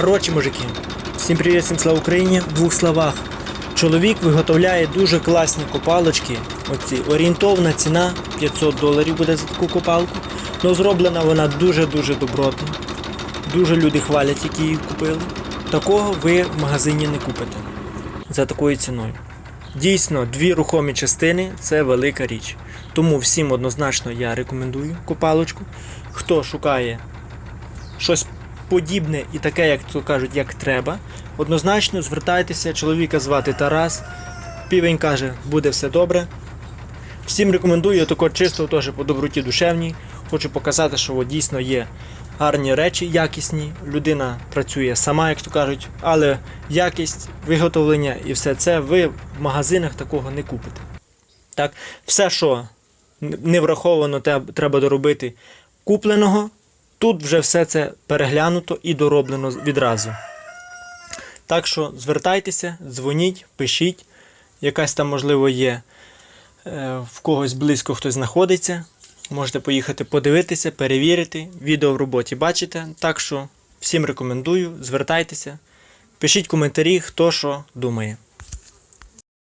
Коротше, мужики, всім привіт, всім слава Україні. В двох словах. Чоловік виготовляє дуже класні копалочки. Оці орієнтовна ціна 500 доларів буде за таку копалку. Но зроблена вона дуже-дуже добротно. Дуже люди хвалять, які її купили. Такого ви в магазині не купите за такою ціною. Дійсно, дві рухомі частини це велика річ. Тому всім однозначно я рекомендую копалочку. Хто шукає щось подібне і таке, як то кажуть, як треба, однозначно звертайтеся, чоловіка звати Тарас. Півень каже, буде все добре. Всім рекомендую тако чисто теж по доброті душевній. Хочу показати, що от дійсно є гарні речі, якісні. Людина працює сама, як то кажуть, але якість виготовлення і все це ви в магазинах такого не купите. Так, все, що не враховано, треба доробити купленого, Тут вже все це переглянуто і дороблено відразу. Так що звертайтеся, дзвоніть, пишіть. Якась там, можливо, є е, в когось близько хтось знаходиться. Можете поїхати подивитися, перевірити. Відео в роботі бачите. Так що всім рекомендую, звертайтеся, пишіть коментарі, хто що думає.